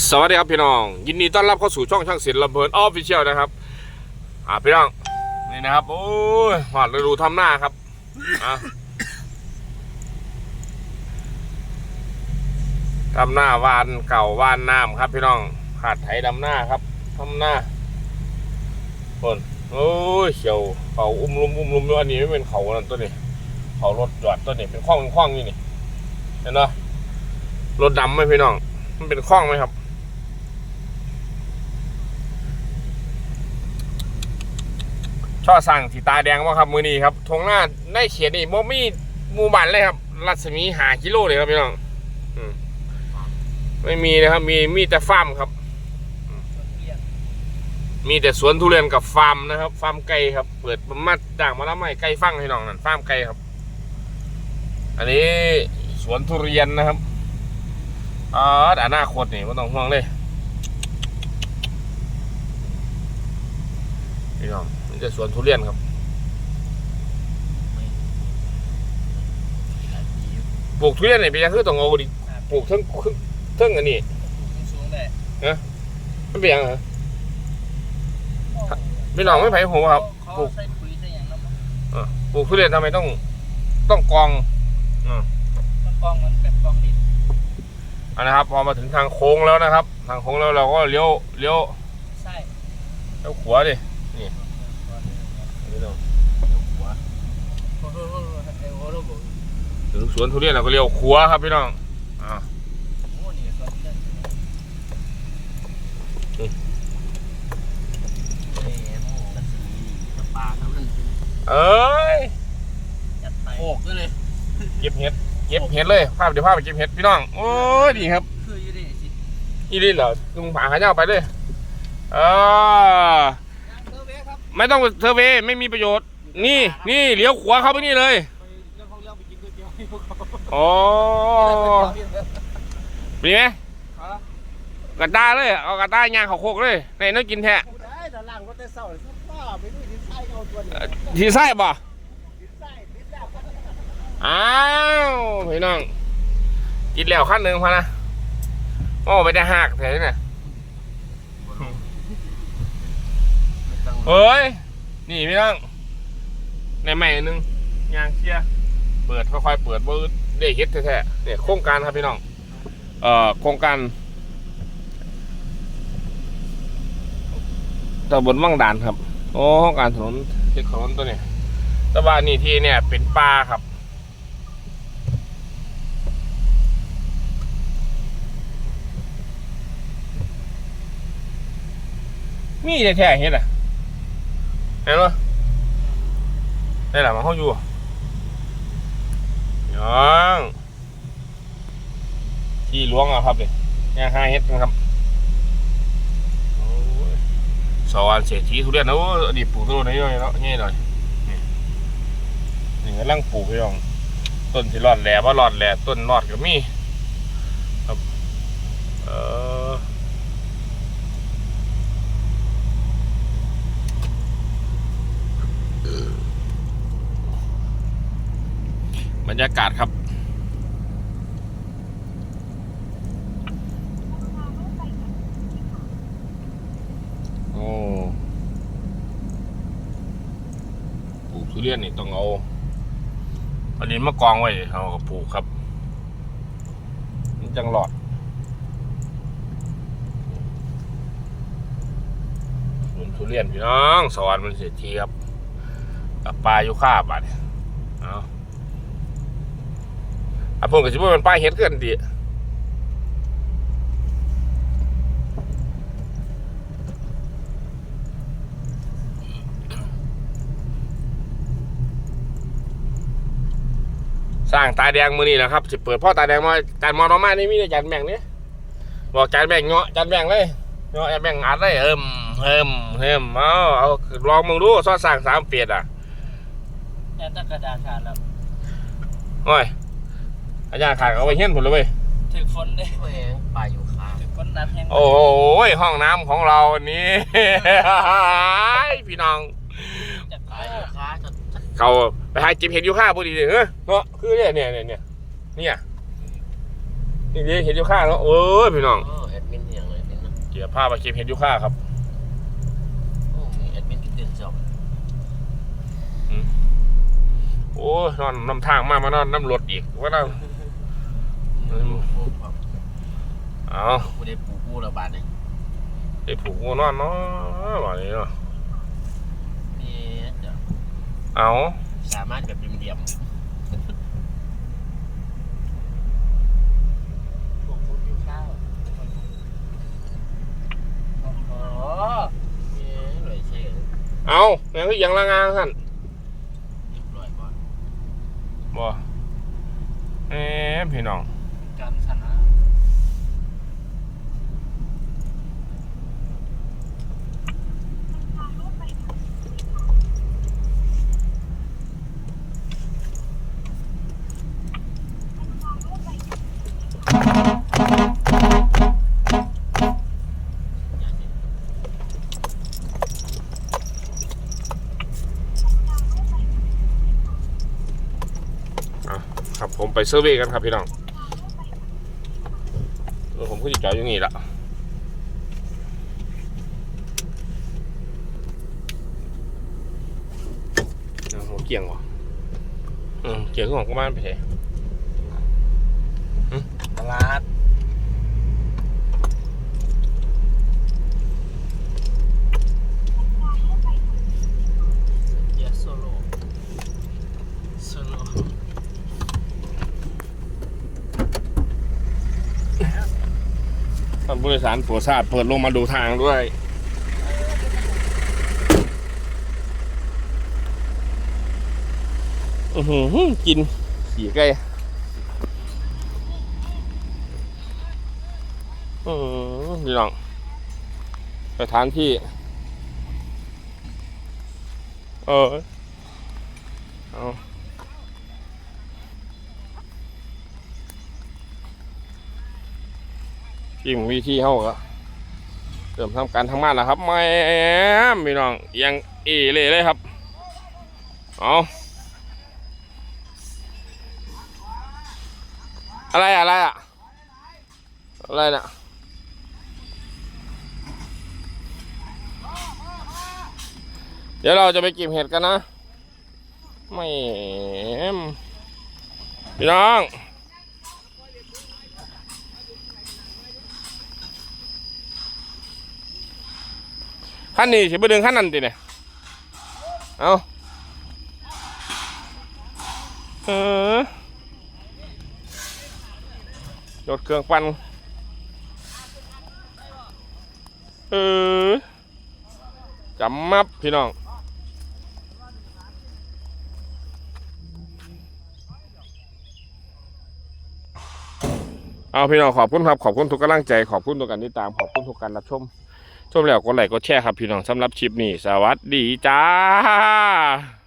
สวัสดีครับพี่น้อง ยินดีต้อนรับเข้าสู่ช่องช่างศิลป์ลำเพลินออฟฟิเชียลนะครับ อ่าพี่น้องนี่นะครับโอ้ยหอดฤดูทำหน้าครับอะทำหน้าวานเก่าวานน้ำครับ พี่น้องขาดไถดำหน้าครับทำหน้าคนโอ้ยเขียวเขาอุ้มลุมอุ้มลุมด้วยอันนี้ไม่เป็นเขานั่นตัวนี้เขารถจอดตัวนี้เป็นข้องเป็นข้องนี่นี่เห็นไหมรถดำไหมพี่น้อง มันเป็นข้องไหมครับ ช่อสั่งสีตาแดงว่าครับมือนี้ครับทงหน้าได้เขียนนี่โมมีหมูบันเลยครับ รัศมีหากิโลเลยครับพี่น้องไม่มีนะครับ มีมีแต่ฟาร์มครับ มีแต่สวนทุเรียนกับฟาร์มนะครับ ฟาร์มไก่ครับ เปิดมาจ้างมาแล้วไม่ไก่ฟังให้น้องนั่นฟาร์มไก่ครับ อันนี้สวนทุเรียนนะครับอ๋ออนาคตนี่ไม่ต้องห่วงเลย พี่น้องนี่จะสวนทุเรียนครับปลูกทุเรียนเนี่ยเป็นยังคือต้องเอาดิปลูกทั้งทั้งอันนี้สูงเลยมันเป็นยังไงพี่น้องไม่ไผ่หัวครับปลูกปลูกทุเรียนทำไมต้องต้องกองมันกองมันแบบกองดินอันนะครับ พอมาถึงทางโค้งแล้วนะครับ ทางโค้งแล้วเราก็เลี้ยวเลี้ยวใช่เลี้ยวขวาดิ นี่นี่เลี้ยวขวาโอ้โหโอ้โหโอ้โหโอ้โหถึงสวนทุเรียนเราก็เลี้ยวขวาครับพี่น้องอ่าเรื่องเอ๊ะหมูกระสีกับปลาเท่านั้นเอ้ยโขกเลยเก็บเห็ดเก็บเห็ดเลยภาพเดี๋ยวภาพไปเก็บเห็ดพี่น้องโอ้ยดีครับคืออยู่ดิสิอีนี่เหรอคือมึงผาขาเจ้าไปเลยเออ ไม่ต้องเทอร์เวย์ไม่มีประโยชน์ นี่นี่เลี้ยวขวาเข้าไปนี่เลยไปเรื่องของเรื่องไปกินก๋วยเตี๋ยวให้พวกเขาอ๋อมีไหมฮะกระต้าเลย เอากระต้ายางเขาโคกเลยในนั้นกินแท้ผู้ใดด้านล่างก็แต่เศร้าสักป้าไปดูดินใต้เอาตัวนี้เอ่อที่ไส้บ่ดินใต้ดินแล้วอ้าวพี่น้องกินแล้วขั้นหนึ่งพอนะโอ้ไปได้หักแถวนี้น่ะ เฮ้ย นี่พี่น้องในใหม่หนึ่งยางเชียร์เปิดค่อยๆเปิดเบิร์ดได้เฮ็ดแท้ๆเนี่ยโครงการครับพี่น้อง เอ่อโครงการตำบลวังด่านครับ โอ้การถนนเช็คถนนตัวนี้แต่ว่านี่ที่เนี่ยเป็นป่าครับมีแท้ๆเฮ็ดอะ เห็นปะได้หละมาเข้าอยู่ยังที่หลวงอะครับเลยย่างห้าเฮ็ดกันครับโอ้ยสวรรค์เศรษฐีทุเรียนนะโอ้อดีตปลูกทุเรียนน้อยเนาะง่ายหน่อยนี่กำลังปลูกพี่น้อง ต้นที่รอดแหล่ว่ารอดแหล่ต้นรอดก็มีครับเออ บรรยากาศครับ โอ้ปลูกทุเรียนนี่ต้องเอาอันนี้มากองไว้เอาก็ปลูกครับมันจังหลอดสวนทุเรียนพี่น้อง สวรรค์มันเศรษฐีครับ กับปลาอยู่ข้าบาดเอา อะผมก็สิบ่ามันป้ายเฮ็ดเกินดิสร้างตาแดงมือนี่แหละครับจะเปิดพ่อตาแดงมาจานมอน้อมานี่มีแต่จานแบ่งนี่บอกจานแบ่งเงาะจานแบ่งเลยเงาะจานแบ่งอัดเลยเอิมเอิมเอิมเอาเอาลองมึงดูซอสสั่งสามเปียดอะแต่ตะกระดาษขาดแล้วโอ้ย อาจารย์ขาดเอาไปเฮี้ยนผมเลยเว้ยถึกฝนเด้แหงปลาอยู่ขาถึกฝนน้ำแห้งโอ้ยห้องน้ำของเราวันนี้ พี่น้องจะปลาขายอยู่ขาจนเขาไปหาจิบเห็ดยูค่าพอดีเลยเฮ้ยเนาะคือเนี่ยเนี่ยเนี่ยเนี่ยเนี่ยนี่เดี๋ยวเห็ดยูค่าเนาะโอ้ยพี่น้องเออแอดมินอย่างเดี๋ยวพาไปเก็บเห็ดยูค่าครับโอ้มีแอดมินกินเดือนสองโอ้ยนอนน้ำทางมามานอนน้ำรถอีกว่าน่า เอากูได้ปลูกกูระบาดเลยไอ้ผูกงูนอนเนาะวันนี้เนาะนี่เดี๋ยวเอาสามารถแบบเดียมๆผมพูดกินข้าวอ๋อนี่หน่วยเช่เอาแม่งคือยังละงางสั่นเรียบร้อยก่อนบ่แหมพี่น้อง ไปเซอร์เวย์กันครับพี่น้องเออผมก็จะจอดอยู่นี่ละเอาหัวเกี่ยงวะอืมเกี่ยงของก็มานไปเถอะ ตลาดเยสโซโลโซโล ท่าน ผู้โดยสารโปรดทราบเปิดลงมาดูทางด้วย อือหือกินขี่ไก่อือพี่น้องสถานที่ เออ เอา ที่มึงวิธีเขาก็เริ่มทำการทำงานแล้วครับแม่มพี่น้องยังเอเลยเลยครับเอาอะไรอะไรอะอะไรน่ะเดี๋ยวเราจะไปเก็บเห็ดกันนะไม่มพี่น้อง ขั้นนี้สิบดึงขั้นนั้นติเนี่ยเอาเออรถเครื่องปั่นเออจำมับพี่น้องเอาพี่น้องขอบคุณครับ ขอบคุณทุกกำลังใจ ขอบคุณทุกการติดตาม ขอบคุณทุกการรับชม ชมแล้วกดไลค์กดแชร์ครับพี่น้องสำหรับคลิปนี้ สวัสดีจ้า